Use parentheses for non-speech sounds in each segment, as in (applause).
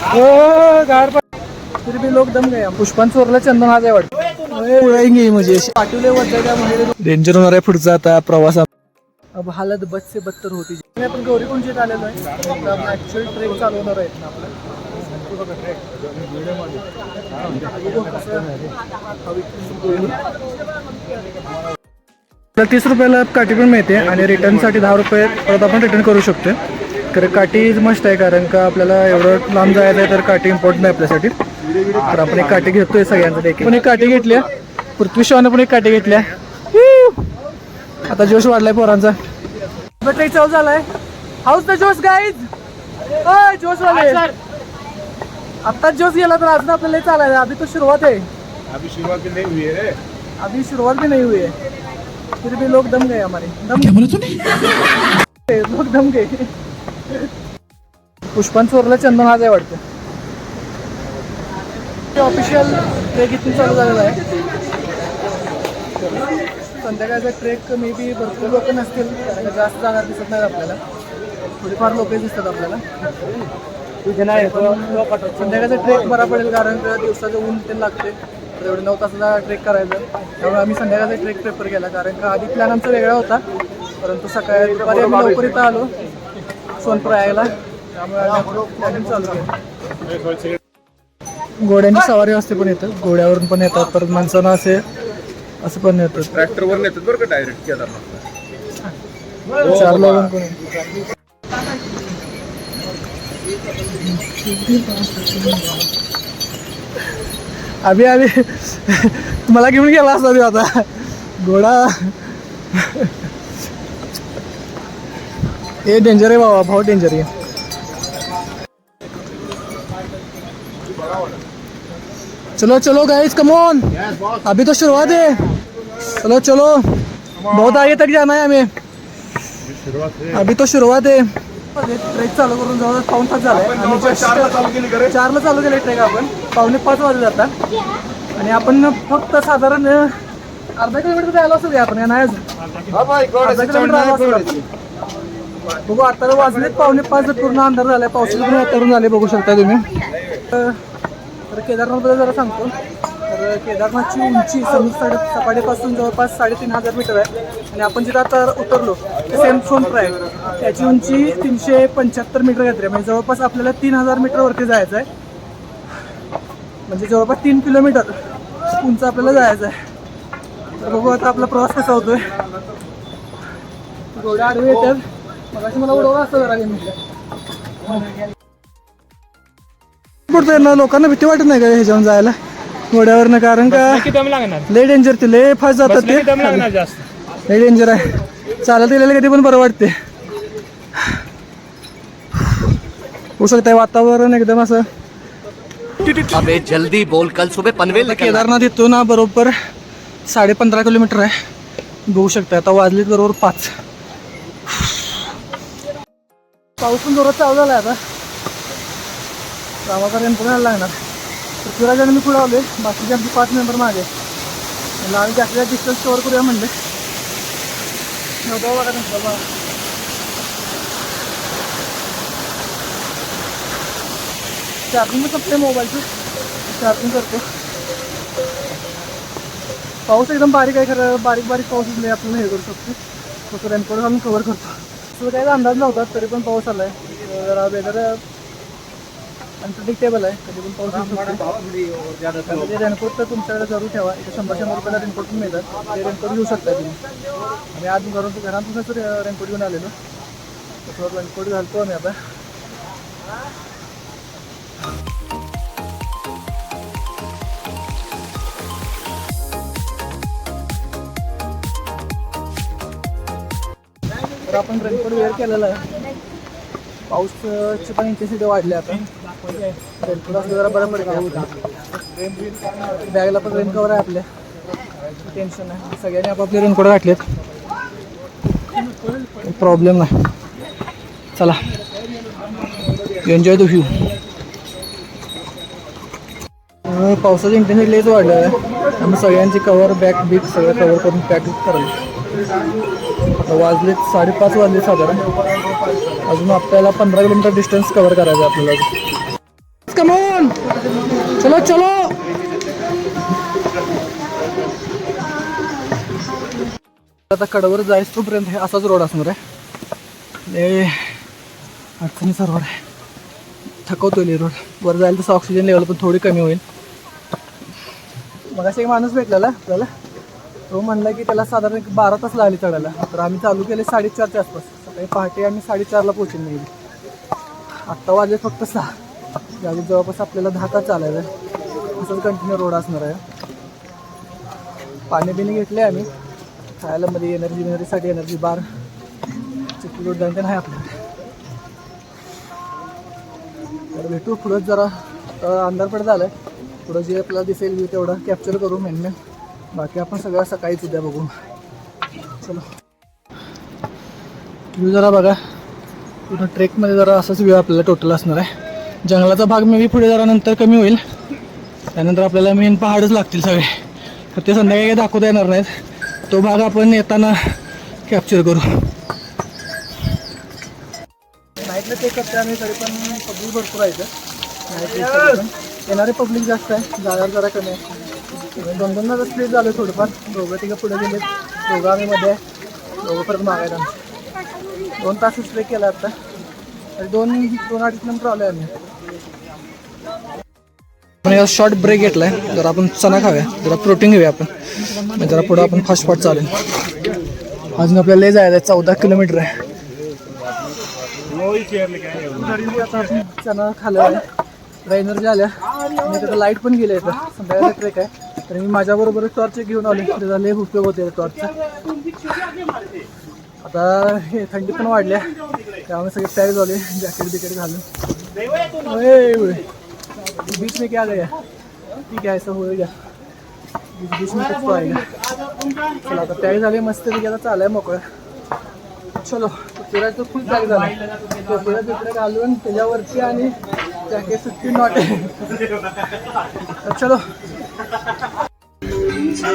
पा- फिर भी लोग दम गए पुष्पान चोरला चंदन आज वाटतं. मुझे पाठवले वरच्या डेंजर होणार आहे पुढचा आता प्रवास अब हालत बद से बदतर होती. आपण आलेलो आहे. ऍक्च्युअल ट्रेक चालवणार आहेत ना आपलं. तर तीस रुपयाला काठी पण मिळते आणि रिटर्नसाठी दहा रुपये परत आपण रिटर्न करू शकतो कारण काठी मस्त आहे कारण का आपल्याला एवढं लांब जायचं आहे तर काठी इम्पॉर्टंट आहे आपल्यासाठी. तर आपण एक काठी घेतोय सगळ्यांचा देखील. पण एक काठी घेतल्या पृथ्वी शॉने पण एक काठी घेतल्या! आता जोश वाढलाय पोरांचा. चालू झालाय. हाऊस द जोश गाईज जोश वाले. आत्ताच जोश गेला तर अजून आपल्याला चालायचं अभी तो सुरुवात आहे. अभी शुरुआत नहीं हुई है अभी शुरुआत भी नहीं हुई है फिर भी लोग दम गए हमारे. दम क्या बोले तूने? लोग दम गए. पुष्पान चोरला चंदन आज आहे वाटतं ऑफिशियल ट्रेक इथून चालू झालेला आहे. संध्याकाळचा ट्रेक मे बी भरपूर लोक नसतील जास्त जागा दिसत नाहीत आपल्याला. थोडीफार लोक दिसतात आपल्याला. संध्याकाळचा ट्रेक बरा पडेल कारण दिवसाचं ऊन ते लागते एवढे नऊ तासाचा ट्रेक करायचा. त्यामुळे आम्ही संध्याकाळचा ट्रेक प्रेफर केला कारण का आधी प्लॅन आमचा वेगळा होता. परंतु सकाळी दुपारी आम्ही लवकर इथं आलो. सोनप्रयागला त्यामुळे चालू केलं घोड्यांची सवारी असते पण येतं घोड्यावरून पण येतात. परत माणसानं असे असं पण येतात. ट्रॅक्टर वर नेतात बरं का डायरेक्ट केदारनाथ? चार लोक पण येतात. अभि अभि. तुम्हाला घेऊन गेला असता आता. घोडा. हे डेंजर आहे बाबा बहुत डेंजर आहे. चलो चलो गाइस कम ऑन अभी तो शुरुआत है. चलो चलो. बहुत आगे तक जाना है हमें. अभी तो शुरुआत है. ट्रेक चालू करून जवळ पाऊन तास झालाय चारला चालू केलं ट्रेक आपण. पावणे पाच वाजले जातात आणि आपण फक्त साधारण अर्धा किलोमीटर जायला असू आपण. नाही भाई अर्धा किलोमीटर आलो. बघू आता वाजलेत पावणे पाच पूर्ण अंधार झाला आहे पावसाचे पण वातावरण झाले बघू शकता तुम्ही. तर केदारनाथबद्दल जरा सांगतो. तर केदारनाथची उंची समुद्र साडे सपाटीपासून जवळपास साडेतीन हजार मीटर आहे. आणि आपण जिथं आता उतरलो ते सेम सोनप्र आहे. त्याची उंची तीनशे पंच्याहत्तर मीटर घेतली आहे. म्हणजे जवळपास आपल्याला तीन हजार मीटरवरती जायचं आहे. म्हणजे जवळपास तीन किलोमीटर उंच आपल्याला जायचं आहे. तर बघू आता आपला प्रवास कसा होतोय. घोडा आडवे येतात. मगाशी मला उडवलं असतं जरा म्हटलं. पडतोय ना लोकांना भीती वाटत नाही का ह्याच्यावर जायला? घोड्यावरनं कारण का दम लागणार. लय डेंजर ते लय फास्ट जातात दम ते. लागणार जास्त. लय डेंजर आहे. चालत गेलेलं कधी पण बरं वाटते होऊ शकतंय वातावरण एकदम असं. अबे जल्दी बोल. कल सुबह पनवेल है। केदारनाथ इथून ना बरोबर साडे पंधरा किलोमीटर आहे. बघू शकता आता वाजलेत बरोबर पाच. पाऊस पण जोरात चालू झाला आता. गावाकडे रेनकोट लागणार. पृथ्वीराज आणि मी पुढे आले बाकीचे आमचे पाच मेंबर मागे म्हणलं आम्ही जास्तीत जास्त डिस्टन्स कवर करूया म्हणले. नव्हतं बघा बघा. चार्जिंग पण करते मोबाईलचं चार्जिंग करतो पाऊस एकदम बारीक आहे खरं. बारीक बारीक पाऊस आपल्याला हे करू शकतो. तो रेनकोट घालून कवर करतो. तसं काही अंदाज नव्हता तरी पण पाऊस आलाय. जरा वेदर अनप्रिडिक्टेबल आहे कधी पण पाऊस शकतो. रेनकोट तर तुमच्याकडे जरूर ठेवा. इथे शंभर शंभर रुपयाला रेनकोट पण मिळतात. ते रेनकोट घेऊ शकता तुम्ही. आम्ही आज घरून घरातूनच रेनकोट घेऊन आलेलो. तसं रेनकोट घालतो आम्ही आता. आपण रेनकोट वेअर केलेला आहे. पाऊसची पण इंटेन्सिटी वाढली आता. रेनकोट असलं जरा बरं पडेल बॅगला पण रेन कवर आहे आपल्या. टेन्शन नाही. सगळ्यांनी आपापले रेनकोट घातलेत प्रॉब्लेम नाही. चला. एन्जॉय द व्ह्यू पावसाचं इंटरनेट लईच वाढलं आहे. आम्ही सगळ्यांची कवर बॅग बीट सगळं कवर करून पॅक करायचं आता वाजलेत साडेपाच वाजले साधारण. अजून आपल्याला पंधरा किलोमीटर डिस्टन्स कव्हर करायचं आपल्याला कमोन चलो चलो! आता कडवर जायच तोपर्यंत हे असाच रोड असणार आहे. ए अडचणीचा रोड आहे. थकवतोय रोड. वर जायला तसं ऑक्सिजन लेवल पण थोडी कमी होईल. मग एक माणूस भेटलेला आपल्याला. तो म्हणला की त्याला साधारण एक बारा तास लागले चढायला. तर आम्ही चालू केले साडेचारच्या आसपास. सकाळी पहाटे आम्ही साडेचारला पोहोचून नाही आत्ता वाजले फक्त सहा. यावेळी जवळपास आपल्याला दहा तास चालायला असंच कंटिन्यू रोड असणार आहे. पाणी बिणी घेतले आम्ही. खायला मध्ये एनर्जी बिनर्जीसाठी एनर्जी बार. चिखली रोड जाणते नाही आपल्याला तर भेटू पुढं जरा. अंधार पडत झालं पुढं जे आपल्याला दिसेल व्ह्यू तेवढं कॅप्चर करू मेन मेन बाकी आपण सगळं सकाळीच उद्या बघू. चलो. व्ह्यू जरा बघा पूर्ण ट्रेकमध्ये जरा असाच व्ह्यू आपल्याला टोटल असणार आहे. जंगलाचा भाग मे बी पुढे जरा नंतर कमी होईल. त्यानंतर आपल्याला मेन पहाडच लागतील सगळे. तर ते संध्याकाळी काही दाखवता येणार नाहीत. तो भाग आपण येताना कॅप्चर करू. नाईटला ते करते आम्ही तरी पण पब्लिक भरपूर आहे तर येणारे पब्लिक जास्त आहे. जाणार जरा कमी आहे. दोन दोनदा स्प्लिट झालं थोडंफार दोघं तिघं पुढे गेले दोघं आम्ही मध्ये आहे दोघं परत मागायला. दोन तास स्प्ले केला आता. आणि दोन दोन अडीच नंतर आलोय आम्ही. आपण याला शॉर्ट ब्रेक घेतलाय. जरा आपण चणा खाऊया. जरा प्रोटीन घेऊया आपण. मग जरा पुढं आपण फास्ट फास्ट चालेल अजून आपल्याला लय जायला आहे. चौदा किलोमीटर आहे. चणा खाल्ला एनर्जी आल्या आणि त्याचा लाइट पण गेले आहे संध्याकाळचा ट्रेक आहे. तर मी माझ्याबरोबर टॉर्च घेऊन आलो त्याचा लय उपयोग होते टॉर्च आता हे थंडी पण वाढल्या. त्यामुळे सगळे तयारी झाले जॅकेट बिकेट घालून. बीच में क्या गया ठीक आहे असं होईल बीच बीच में कुछ तो आएगा चला आता तयारी झाली मस्त आता चालाय मोकळं. चलो फिरायचं फुल पॅक झालं. कपडे तिकडे घालून त्याच्यावरती आणि जॅकेट सुट्टी नॉट तर चलो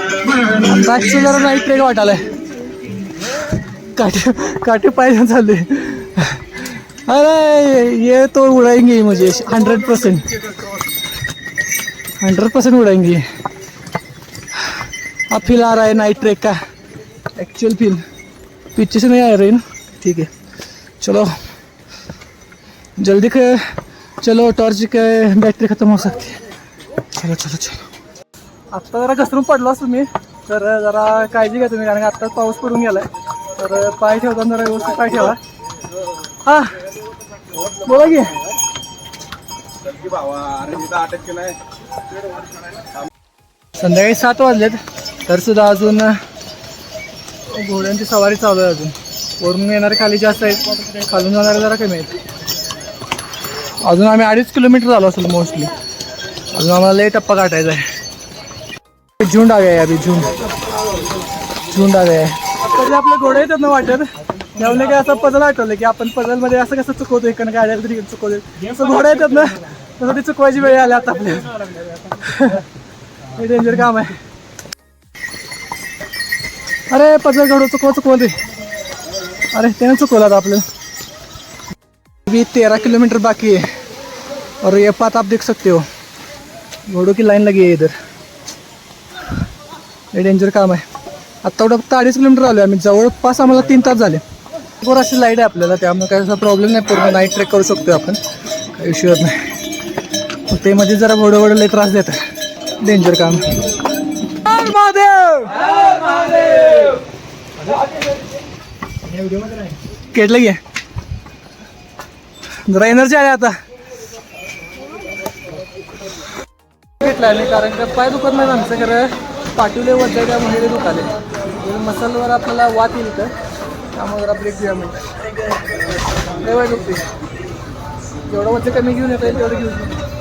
जरा नाईट ट्रेक वाटायलाय काटे काटे पाय चालले अरे ये तो उड़ाएंगे ही मुझे हंड्रेड परसेंट हंड्रेड परसेंट उड़ाएंगे अब फील आ रहा है नाइट ट्रेक का? एक्चुअल फील पीछे से नहीं आ रही ना ठीक है चलो. जल्दी के चलो टॉर्च के बैटरी खत्म हो सकती है चलो चलो चलो. आत्ता जरा घसरून पडलो असतो मी. तर जरा काळजी घ्या तुम्ही कारण का आत्ताच पाऊस पडून गेलाय. तर पाय ठेवताना जरा व्यवस्थित पाय ठेवा. हा. बोला की. संध्याकाळी सात वाजलेत. तर सुद्धा अजून घोड्यांची सवारी चालू आहे अजून. वरून येणारे खाली जास्त आहेत. खालून जाणारे जरा कमी आहेत. अजून आम्ही अडीच किलोमीटर झालो असेल मोस्टली अजून आम्हाला लय टप्पा काटायचा आहे. झुंड आ गए अभी झुंड. झुंड आ गए है. आपले घोडे येतात ना वाटत त्यामुळे काय असं पजल आठवलं की आपण पजलमध्ये असं कसं चुकवतो इकडनं काय आल्या तरी चुकवतो असं घोडे येतात ना तसं ती चुकवायची वेळ आली आता आपल्या हे डेंजर काम आहे. अरे पजल घडू चुकवा चुकवते अरे त्याने चुकवलं आता आपलं. अभी तेरा किलोमीटर बाकी है और ये पात आप देख सकते हो. घोड़ों की लाइन लगी है इधर. डेंजर काम आहे. आत्ता एवढं फक्त अडीच किलोमीटर आलो आम्ही. जवळपास आम्हाला तीन तास झाले. बरोबर अशी लाइट आहे आपल्याला. त्यामुळे काय असा प्रॉब्लेम नाही. पूर्ण नाईट ट्रेक करू शकतो आपण. काही इश्यू नाही. ते मध्ये जरा घोडं वडं लई त्रास देत डेंजर काम. केटलं घे जरा एनर्जी आहे आता. घेतला नाही कारण पाय दुखत नाही आमचं खरं पाठीवले वरच्या त्यामुळे ते दुखाले मसलवर आपल्याला वात येईल तर त्यामुळे जरा ब्रेक घ्या म्हणजे लय वाईट दुखते जेवढं वरचं कमी घेऊन येता येईल तेवढं घेऊन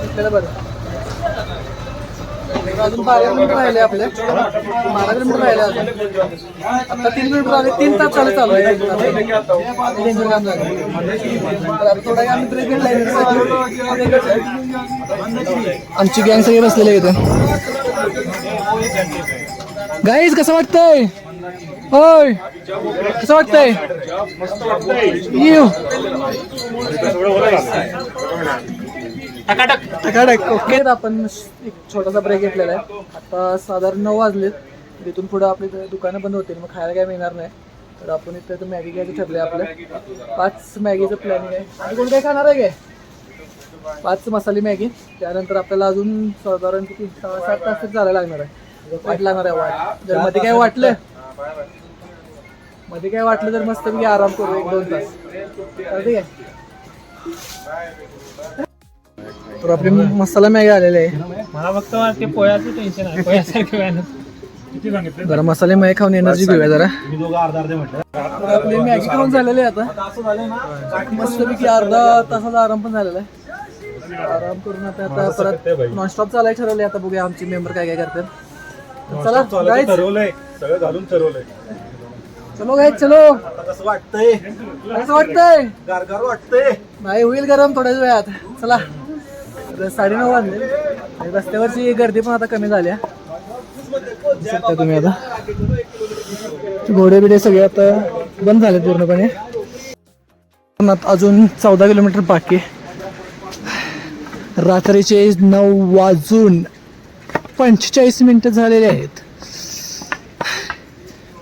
घेतलेलं बरं. अजून बारा मिनिट राहिले आपले. बारा मिनिट राहिले अजून. आता तीन मिनिट आले तीन तास चालू चालू आहे. डेंजर काम झालं थोडा आम्ही ब्रेक आमची गँग सगळे बसलेले इथे. गाईज कसं वाटतंय? होय कसं वाटतंय? टकाटक. ओके तर आपण एक छोटासा ब्रेक घेतलेला आहे. आता साधारण नऊ वाजलेत. इथून पुढं आपली दुकानं बंद होतील मग खायला काय मिळणार नाही. तर आपण इथं तर मॅगी घ्यायचं ठरलं आपलं. पाच मॅगीचं प्लॅनिंग आहे. आणि कोण काय खाणार आहे काय पाच मसाली मॅगी. त्यानंतर आपल्याला अजून साधारण किती? सहा सात तास तरी चालायला लागणार आहे. वाट लागणार आहे वाट. जर मध्ये काय वाटलं? मध्ये काय वाटलं तर मस्त मी आराम करू एक दोन तास. तर आपली मसाला मॅगी आलेली आहे. मला फक्त ते पोयाचं टेन्शन आहे. पोयासारखं व्हायला जरा मसाले मॅगी खाऊन एनर्जी घेऊया जरा. मी दोघं अर्धा अर्धे म्हटलं. तर आपली मॅगी खाऊन झालेली आहे आता. मस्तपैकी अर्धा तासाचा आराम पण झालेला आहे. आराम करून आता आता परत नॉनस्टॉप चालायला ठरवले आता बघूया आमचे मेंबर काय काय करतात. चला guys, ठरवलंय. सगळं घालून ठरवलंय. चलो गाईज चलो. आता कसं वाटतंय? कसं वाटतंय? गारगार वाटतंय. नाही होईल गरम थोड्याच वेळात. चला. तर साडेनऊ वाजले. आणि रस्त्यावरची गर्दी पण आता कमी झाली आहे. बघू शकता तुम्ही आता. घोडे बिडे सगळे आता बंद झाले पूर्णपणे. आता अजून चौदा किलोमीटर बाकी आहे. रात्रीचे नऊ वाजून पंचेचाळीस मिनिटं झालेले आहेत.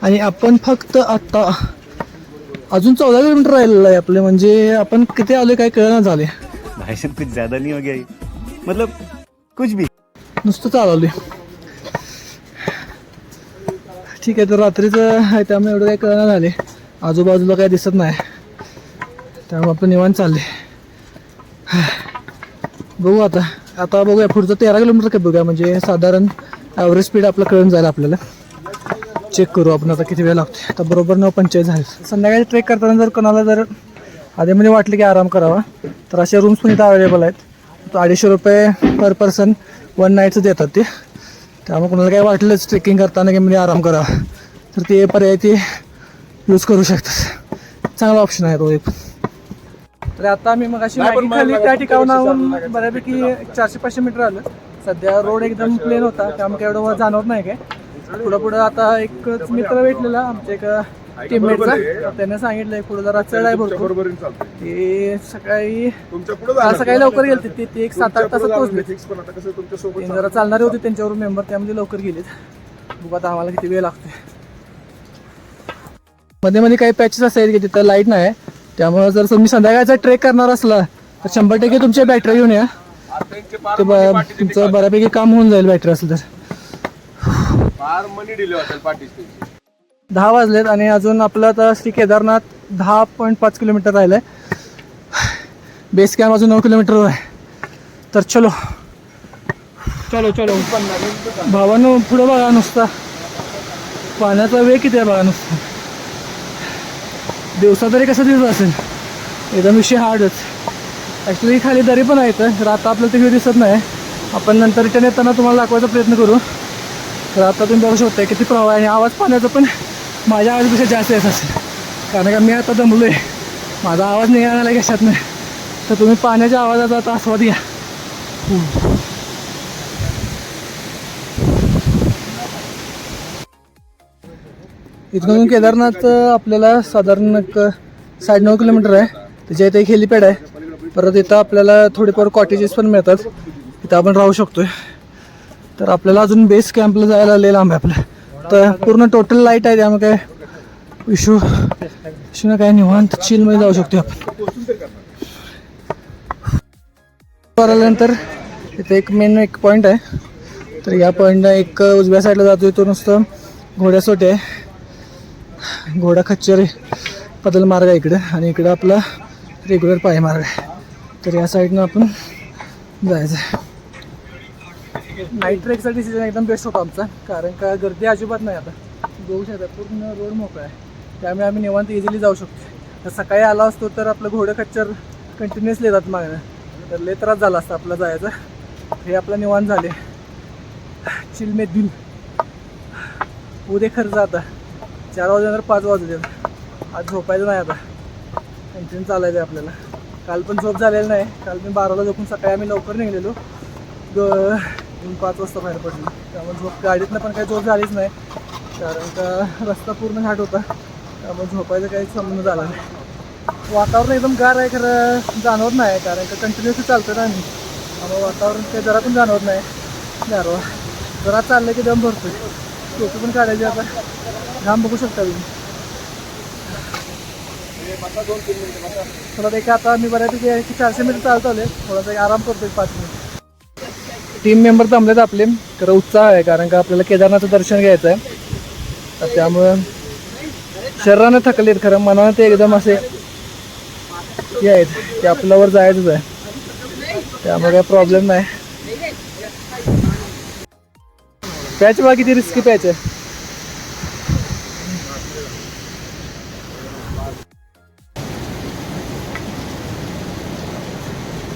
आणि आपण फक्त आता अजून चौदा किलोमीटर राहिलेलं आहे आपले म्हणजे आपण किती आलोय काय कळना झाले भाई साहब कुछ ज्यादा नहीं हो गया ये? मतलब कुछ भी. नुसतं चालवले ठीक आहे तर रात्रीचं आहे त्यामुळे एवढं काही कळना झाले आजूबाजूला काही दिसत नाही. त्यामुळे आपण निवांत चालले (sighs) बघू आता. आता बघूया पुढचं तेरा किलोमीटर काय बघूया. म्हणजे साधारण ॲव्हरेज स्पीड आपलं कळून जाईल आपल्याला. चेक करू आपण आता किती वेळ लागतो आता बरोबर नऊ पंचेचाळीस झाले. संध्याकाळी ट्रेक करताना जर कोणाला जर आधीमध्ये म्हणजे वाटलं की आराम करावा तर असे रूम्स पण इथं अवेलेबल आहेत. तो अडीचशे रुपये पर पर्सन वन नाईटचं देतात ते. त्यामुळे कोणाला काय वाटलंच ट्रेकिंग करताना की म्हणजे आराम करावा. तर ते पर्याय ते यूज करू शकतात. चांगला ऑप्शन आहे तो एक. तर आता आम्ही मग अशी मॅगी खाली त्या ठिकाणाहून बऱ्यापैकी चारशे पाचशे मीटर आलं. सध्या रोड एकदम प्लेन होता त्यामुळे काय एवढं जाणवत नाही काय. पुढं पुढं आता एकच मित्र भेटलेला आमच्या एक टीममेटचा त्याने सांगितलंय पुढं जरा चढ आहे भरपूर. चालतंय. ते सकाळी तुमच्यापुढे काल सकाळी लवकर गेले ते ते एक सात आठ तासात पोहोचले. फिक्स पण आता कसं तुमच्यासोबत ते जरा चालणारे होते त्यांच्यावर मेंबर त्यामध्ये लवकर गेलेत. बघू आता आम्हाला किती वेळ लागते मध्ये मध्ये काही पॅचेस असायचे की तिथं लाइट नाही त्यामुळे जर तुम्ही संध्याकाळचा ट्रेक करणार असला तर शंभर टक्के तुमच्या बॅटरी घेऊन या. ते ब- तुमचं बऱ्यापैकी काम होऊन जाईल बॅटरी असेल तर. फार मनी डिले होतील पाठीची दहा वाजलेत आणि अजून आपलं आता श्री केदारनाथ दहा पॉईंट पाच किलोमीटर राहिलं आहे बेस कॅम्प अजून नऊ किलोमीटर आहे. तर चलो. चलो चलो. भावानं पुढं बघा नुसता. पाण्याचा वेग किती आहे बघा नुसता. दिवसा तरी कसं दिवस असेल? एकदम विषय हार्डच ॲक्च्युली खाली दरी पण आहे तर आता आपल्याला तिकडे दिसत नाही. आपण नंतर रिटर्न येताना तुम्हाला दाखवायचा प्रयत्न करू. तर आता तुम्ही बघू शकता किती प्रवाह आहे. आणि आवाज पाण्याचा पण माझ्या आवाजापेक्षा जास्त येत असेल. कारण का मी आता दमलो आहे माझा आवाज निघाला कशात नाही तर तुम्ही पाण्याच्या आवाजाचा आता आस्वाद घ्या. इथून केदारनाथ आपल्याला साधारण एक साडे नऊ किलोमीटर आहे. त्याच्या इथे एक हेलिपॅड आहे. परत इथं आपल्याला थोडेफार कॉटेजेस पण मिळतात. इथं आपण राहू शकतोय. तर आपल्याला अजून बेस कॅम्पला जायला लय लांब आहे आपलं. तर पूर्ण टोटल लाइट आहे त्यामुळे काय इशू इशू काय निवांत चिलमध्ये जाऊ शकतो आपण. आल्यानंतर इथे एक मेन एक पॉईंट आहे. तर या पॉईंटला एक उजव्या साईडला जातो तो नुसतं घोड्यासाठी आहे. घोडा खच्चर पदल मार्ग आहे इकडं आणि इकडं आपला रेग्युलर पाय मार्ग आहे. तर या साईडनं आपण जायचं आहे. नाईट ट्रेकचा डिसिजन एकदम बेस्ट होता आमचा कारण का गर्दी अजिबात नाही आता. बघू शकता पूर्ण रोड मोकळा आहे. त्यामुळे आम्ही निवांत इझिली जाऊ शकतो. तर सकाळी आला असतो तर आपलं घोडं खच्चर कंटिन्युअसली येतात मागणं तर लय त्रास झाला असता आपला जायचा. हे आपलं निवांत झाले. चिल दिल. उद्या खर्च आता चार वाजल्यानंतर पाच वाजले. आज झोपायचं नाही आता. कंटिन्यू चालायचं आहे आपल्याला. काल पण झोप झालेलं नाही. काल मी बाराला झोपून सकाळी आम्ही लवकर निघलेलो. ग दोन पाच वाजता बाहेर पडलो. त्यामुळे झोप गाडीतनं पण काही झोप झालीच नाही. कारण का रस्ता पूर्ण घाट होता. त्यामुळे झोपायचं काही संबंध झाला नाही. वातावरण एकदम गार आहे खरं. जाणवत नाही. कारण का कंटिन्युअसली चालतं ना आम्ही. त्यामुळे वातावरण ते जरा पण जाणवत नाही. गारवा. जरा चाललं की दम भरतो टोपी पण काढायची आता. घाम बघू शकता तुम्ही. थोडा एक आता मी बऱ्यापैकी चारशे मीटर चालत आले थोडासा आराम आराम एक पाच मिनिट. टीम मेंबर थांबलेत आपले. खरं उत्साह आहे कारण का आपल्याला केदारनाथचं दर्शन घ्यायचं आहे तर त्यामुळं शरीरानं थकलेत खरं मनानं ते एकदम असे हे आहेत की आपल्यावर जायचंच आहे. त्यामुळे काही प्रॉब्लेम नाही. पॅच बघा किती रिस्की पॅच आहे.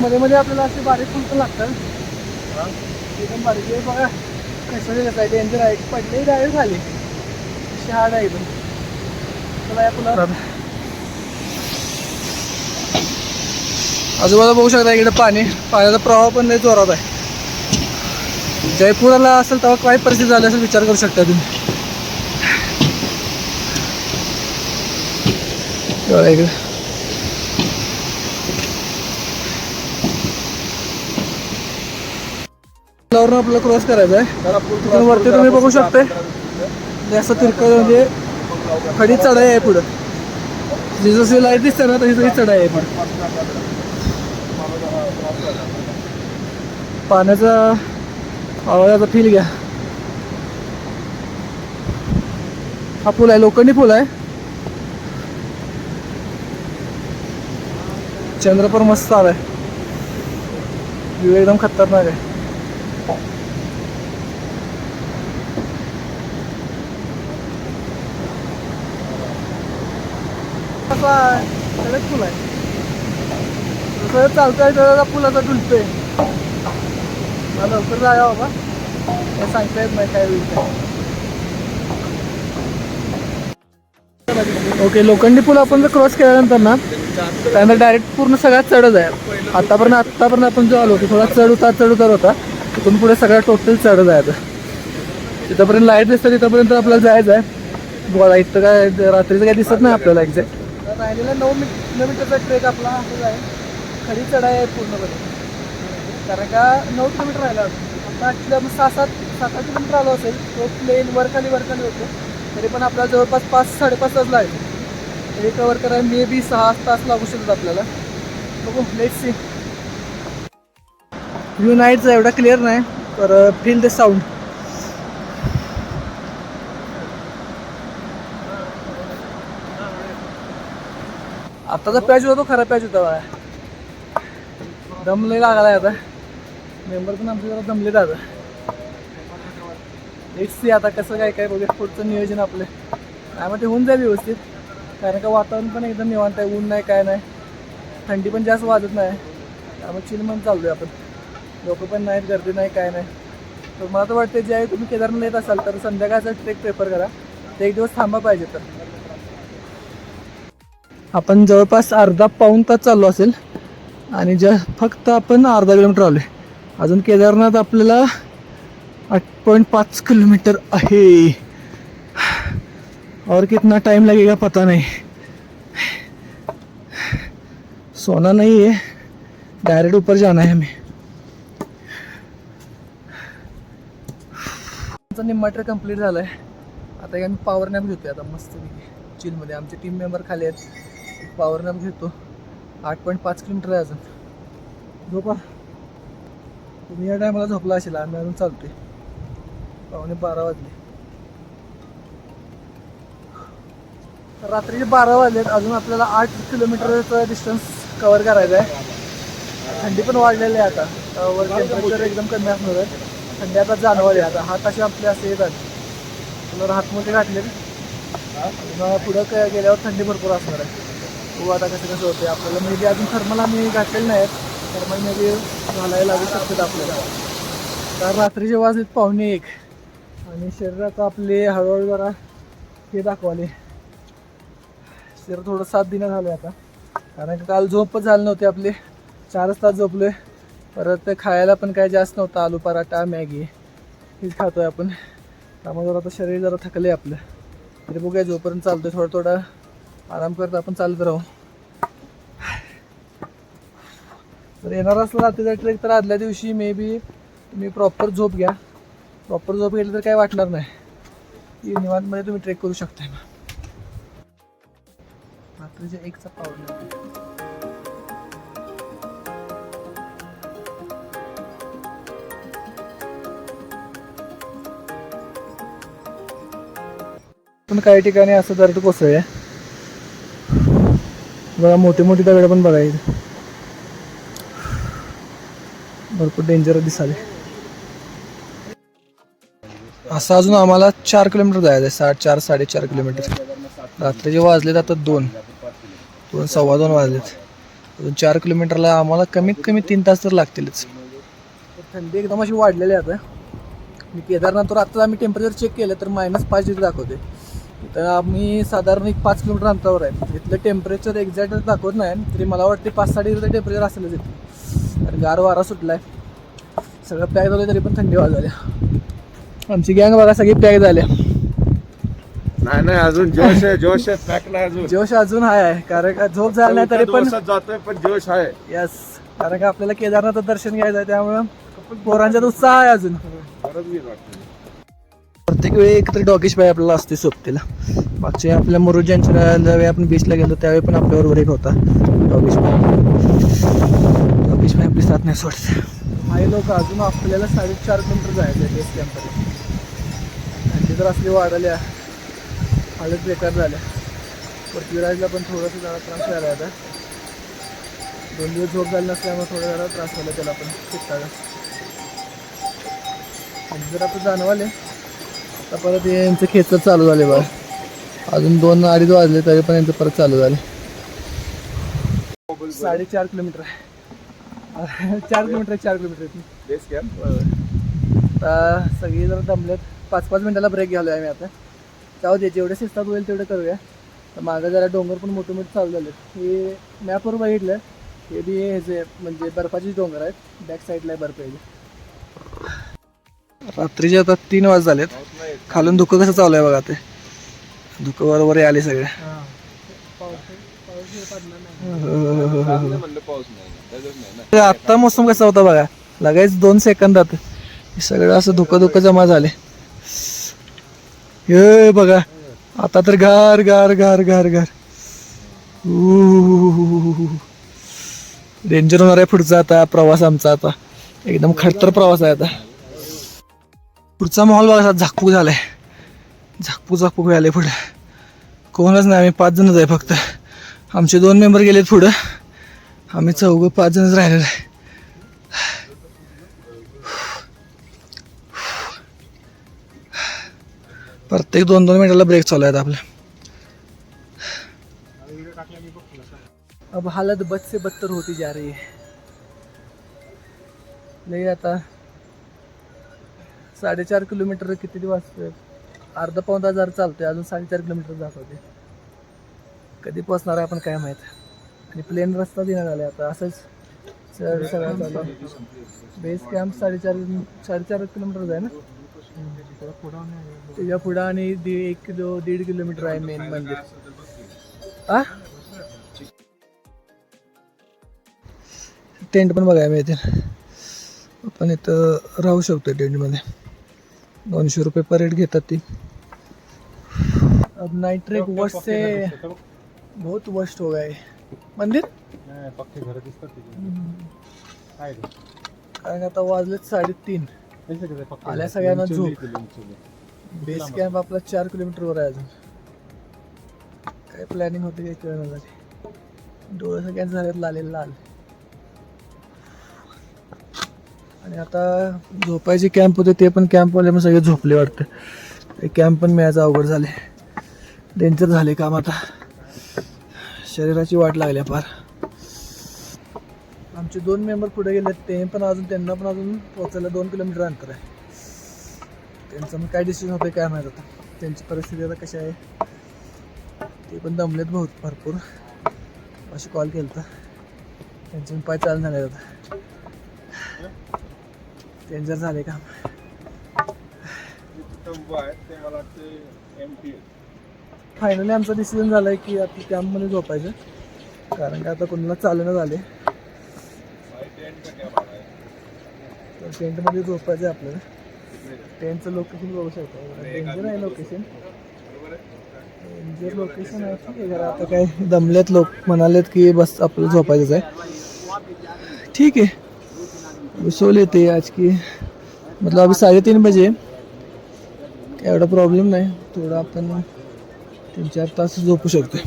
मध्ये मध्ये आपल्याला असे बारीक फुलकं लागतात. एकदम बारीक आहे. बघा कसं कसं आहे. डेंजर आहे पडले डायरेक्ट झाली. शहाड आहे पण. चला या पुन्हा. आजूबाजूला बघू शकता इकडे पाणी. पाण्याचा प्रवाह पण नाही जोरात आहे. जयपुराला असेल तेव्हा काय परिस्थिती झाली असेल विचार करू शकता तुम्ही. इकडे. पुलावरून आपल्याला क्रॉस करायचा आहे. वरती तुम्ही बघू शकता असं तिरकं म्हणजे खडी चढाई आहे पुढं. जी जशी लाइट दिसते ना तशी तशी चढाई आहे पुढं. पाण्याचा आवाजाचा फील घ्या. हा पूल आहे लोखंडी पूल आहे. चंद्रपूर मस्त आलाय व्ह्यू एकदम खतरनाक आहे. असा कडक पूल आहे. जसं चालतोय त्याला पूल आता डुलतोय मला लवकर जाया बाबा काय सांगता येत नाही काय होईल ओके लोखंडी पूल आपण जर क्रॉस केल्यानंतर ना त्यानंतर डायरेक्ट पूर्ण सगळ्यात चढच आहे. आतापर्यंत आत्तापर्यंत आपण जो आलो की थोडा चढ उतार चढ उतार होता. तिथून पुढे सगळा टोटल चढच आहे आता. तिथंपर्यंत लाइट दिसतं तिथंपर्यंत आपल्याला जायचं आहे. बघा इथं काय रात्रीचं काय दिसत नाही आपल्याला एक्झॅक्ट राहिलेला नऊ मी किलोमीटरचा ट्रेक आपला असंच आहे. खरी चढाई आहे पूर्णपणे. कारण का नऊ किलोमीटर राहिला आता actually सहा सात सात आठ किलोमीटर आलो असेल तो प्लेन वरखाली खाली होतो. तरी पण आपल्याला जवळपास पाच साडेपाच तास लागेल. तरी कवर करायला मे बी सहा तास लागू शकतात आपल्याला. बघू लेट सी व्ह्यू नाईटचा एवढा क्लिअर नाही तर फील द साऊंड आत्ताचा पॅच होता तो खरा पॅच होता बघा दम लय आता. मेंबर पण आमचे जरा दमलेत आता. लेट्स सी आता कसं काय काय बघूया. पुढचं नियोजन आपलं. ते होऊन जाईल व्यवस्थित. कारण का वातावरण पण एकदम निवांत आहे ऊन नाही काय नाही. थंडी पण जास्त वाजत नाही. त्यामुळे चिल मन आहे आपण. लोक पण नाहीत गर्दी नाही काय नाही. तर मला तर वाटतं आहे तुम्ही केदारनाथ येत असाल तर संध्याकाळचा ट्रेक प्रेफर करा. ते एक दिवस थांबा पाहिजे तर. आपण जवळपास अर्धा पाऊण तास चाललो असेल. आणि ज्या फक्त आपण अर्धा किलोमीटर आलो आहे अजून केदारनाथ आपल्याला आठ पॉईंट पाच किलोमीटर आहे. और कितना टाइम लगेगा पता नहीं. सोना नहीं है डायरेक्ट ऊपर जाना है हमें. आमचा निम्मा ट्रेक कंप्लीट झाला आहे आता आम्ही पॉवर नॅप घेतोय आता मस्त चिलमध्ये आमचे टीम मेंबर खाली आहेत. पॉवर नॅप घेतो. आठ पॉईंट पाच किलोमीटर आहे अजून. झोपा तुम्ही या टायमाला झोपला असेल आम्ही अजून चालतोय. पावणे बारा वाजले. तर रात्रीचे बारा वाजलेत अजून आपल्याला आठ किलोमीटरचा डिस्टन्स कवर करायचा आहे. थंडी पण वाढलेली आहे आता. वर टेम्परेचर एकदम कमी असणार आहे. थंडी आता जाणवाली आता हात असे आपले असे येतात. तुला हातमध्ये घातले पुढं गेल्यावर थंडी भरपूर असणार आहे. हो आता कसं कसं होते आपल्याला मे बी अजून थर्मल आम्ही घातलेलं नाही थर्मल मे बी घालायला लागू शकतात आपल्याला. तर रात्रीचे वाजलेत पाहुणे एक आणि शरीरात आपले हळूहळू जरा हे दाखवाले. शरीर थोडं सात दिनं झालं आता. कारण काल झोपच झाले नव्हते आपले. चारच तास झोपले परत ते खायला पण काय जास्त नव्हतं आलू पराठा मॅगी हेच खातोय आपण. त्यामुळे जरा आता शरीर जरा थकले आपलं. तरी बघूया जोपर्यंत चालतोय थोडं थोडं आराम करत आपण चालत राहू. जर येणार असला रात्रीचा ट्रेक तर आदल्या दिवशी मे बी तुम्ही प्रॉपर झोप घ्या. प्रॉपर झोप घेतली तर काही वाटणार नाही. की निवांतमध्ये तुम्ही ट्रेक करू शकता रात्रीच्या एकचा पावर पण काही ठिकाणी असं दर्द आहे बघा मोठी मोठी दगड पण बघायची भरपूर डेंजर दिसाले असं अजून आम्हाला चार किलोमीटर जायचं आहे साठ चार साडेचार किलोमीटर रात्रीचे वाजलेत आता दोन. दोन सव्वा दोन वाजलेत. अजून चार किलोमीटरला आम्हाला कमीत कमी तीन तास तर लागतीलच. थंडी एकदम अशी वाढलेली आहे आता. मी केदारनाथवर आत्ता आम्ही टेम्परेचर चेक केलं तर मायनस पाच डिग्री दाखवते तर आम्ही साधारण एक पाच किलोमीटर अंतरावर आहे. इथलं टेम्परेचर एक्झॅक्ट दाखवत नाही तरी मला वाटते पाच डिग्री टेम्परेचर असेलच इथे. तर गार वारा सुटलाय. सगळं पॅक झालं तरी पण थंडी वाजल्या आमची गँग बघा सगळी पॅक झाल्या नाही नाही अजून जोश आहे जोश आहे पॅक नाही अजून. जोश अजून हाय आहे कारण का झोप झाला नाही तरी पण जातोय पण जोश आहे. यस कारण का आपल्याला केदारनाथचं दर्शन घ्यायचं आहे त्यामुळं पोरांच्यात उत्साह आहे अजून. प्रत्येक वेळी एकतरी डॉगेश बाय आपल्याला असते सोबतीला. मागच्या आपल्या मुरुजांच्या ज्यावेळी आपण बीचला गेलो त्यावेळी पण आपल्याबरोबर एक होता डॉगेश बाय डॉगेश बाय आपली साथ नाही सोडते. काही लोक अजून आपल्याला साडेचार किलोमीटर जायचं आहे बेस कॅम्पमध्ये थंडी तर असली वाढल्या हालत बेकार झाल्या. पृथ्वीराजला पण थोडंसं जरा त्रास झाला आता दोन दिवस झोप झाली नसल्यामुळे थोडा जरा त्रास झाला त्याला पण शिकताना आणि जर आपण जाणवाले. आता परत हे यांचं खेचत चालू झाले बघा. अजून दोन अडीच वाजले तरी पण यांचं परत चालू झाले. साडेचार किलोमीटर आहे. चार किलोमीटर आहे, चार किलोमीटर आहे. आता सगळी जर दमलेत. पाच पाच मिनिटाला ब्रेक घ्यालोय आम्ही आता. जाऊ दे जेवढे शिस्तात होईल तेवढे करूया. तर मागं जरा डोंगर पण मोठे मोठे चालू झाले हे मॅपवर बघितलं हे बी ह्याचे म्हणजे बर्फाचे डोंगर आहेत बॅक साईडला आहे बर्फ आहे रात्रीचे आता तीन वाज झालेत. खालून धुकं कसं चालू आहे बघा ते. धुकं बरोबर आले सगळे. आत्ता मोसम कसा होता बघा. लगायच दोन सेकंदात सगळं असं धुकं धुकं जमा झाले. हे बघा. आता तर गार गार गार गार गार डेंजर होणार आहे पुढचा आता. प्रवास आमचा आता. एकदम खडतर प्रवास आहे आता. पुढचा माहोल बघा झाकपूक झालाय. झाकपूक झाकपूक आले पुढे. कोणच नाही आम्ही पाच जणच आहे फक्त. आमचे दोन मेंबर गेलेत पुढं. आम्ही चौघं पाच जणच राहिलेलो आहे. प्रत्येक दोन दोन मिनिटाला ब्रेक चालू आहेत आपल्या अब हालत बद से बदतर होती जा रही है. लई आता साडेचार किलोमीटर किती दिवस अर्धा पाऊन हजार चालतोय अजून साडेचार किलोमीटर जात होते. कधी पोचणार आहे आपण काय माहीत. आणि प्लेन रस्ता देण्यात आला आता असंच सर सगळं चालू बेस कॅम्प साडेचार साडेचार किलोमीटर आहे ना? त्याच्या पुढं आणि दीड एक किलो दीड किलोमीटर आहे मेन मंदिर. आ? टेंट पण बघायला मिळते आपण इथं राहू शकतो टेंटमध्ये दोनशे रुपये पर हेड घेतात ती. अब नाइट ट्रेक से बहुत वर्स्ट हो गए मंदिर? कारण आता वाजलेत साडेतीन. आल्या सगळ्यांना झोप. बेस कॅम्प आपला चार किलोमीटरवर आहे अजून. काय प्लॅनिंग होते काही कळणार झाले डोळे सगळ्यांचे झालेत लालेल लाल. आणि आता झोपायचे कॅम्प होते ते पण कॅम्पवाले मग सगळे झोपले वाटतं. ते कॅम्प पण मिळायचं अवघड झाले डेंजर झाले काम आता. शरीराची वाट लागल्या फार. आमचे दोन मेंबर पुढे गेले ते पण अजून त्यांना पण अजून पोचायला दोन किलोमीटर अंतर आहे. त्यांचं मग काय डिसिजन होतं काय माहीत आता. त्यांची परिस्थिती आता कशी आहे ते पण दमलेत बहुत भरपूर. अशी कॉल केला होता त्यांचे पण पाय चालू झाले आता. डेंजर झाले आहे टी फायनली आमचा डिसिजन झाला आहे की आपल्या कॅम्पमध्ये झोपायचं. कारण की आता कोणाला चालणं झाले. तर टेंटमध्ये झोपायचं आहे आपल्याला. टेंटचं लोकेशन बघू शकता. डेंजर आहे लोकेशन डेंजर लोकेशन आहे? ठीक आहे. जरा आता काय दमलेत लोक म्हणालेत की बस आपलं झोपायचंच आहे. ठीक है सो लेते हैं आज की मतलब अभी साढ़े तीन बजे. एवढा प्रॉब्लेम नाही. थोडा आपण तीन चार तास झोपू शकतो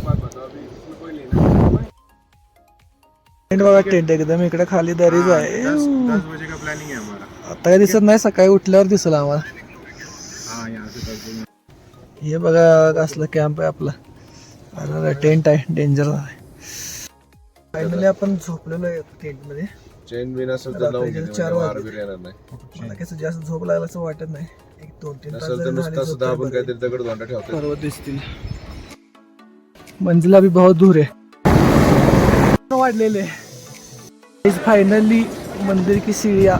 टेंट बघा टेंट एकदम इकडे खाली दरीच आहे. आता काय दिसत नाही सकाळी उठल्यावर दिसलं आम्हाला. हे बघा कसला कॅम्प आहे आपला. अरे टेंट आहे डेंजर आहे. फायनली आपण झोपलेलो आहे टेंटमध्ये चेन भी नसेल तर लावून घेते, चार म्हणजे वाजले. वार बी येणार नाही. मला कसं जास्त झोप लागला असं वाटत नाही. एक दोन तीन तास नसेल तर जरी नुसतं झाले सुद्धा झोप आपण तर. काहीतरी दगड धोंडा ठेवतो पर्वत दिसतील. मंजिला भी बहुत दूर है वाढलेले फायनली मंदिर की सीढ़िया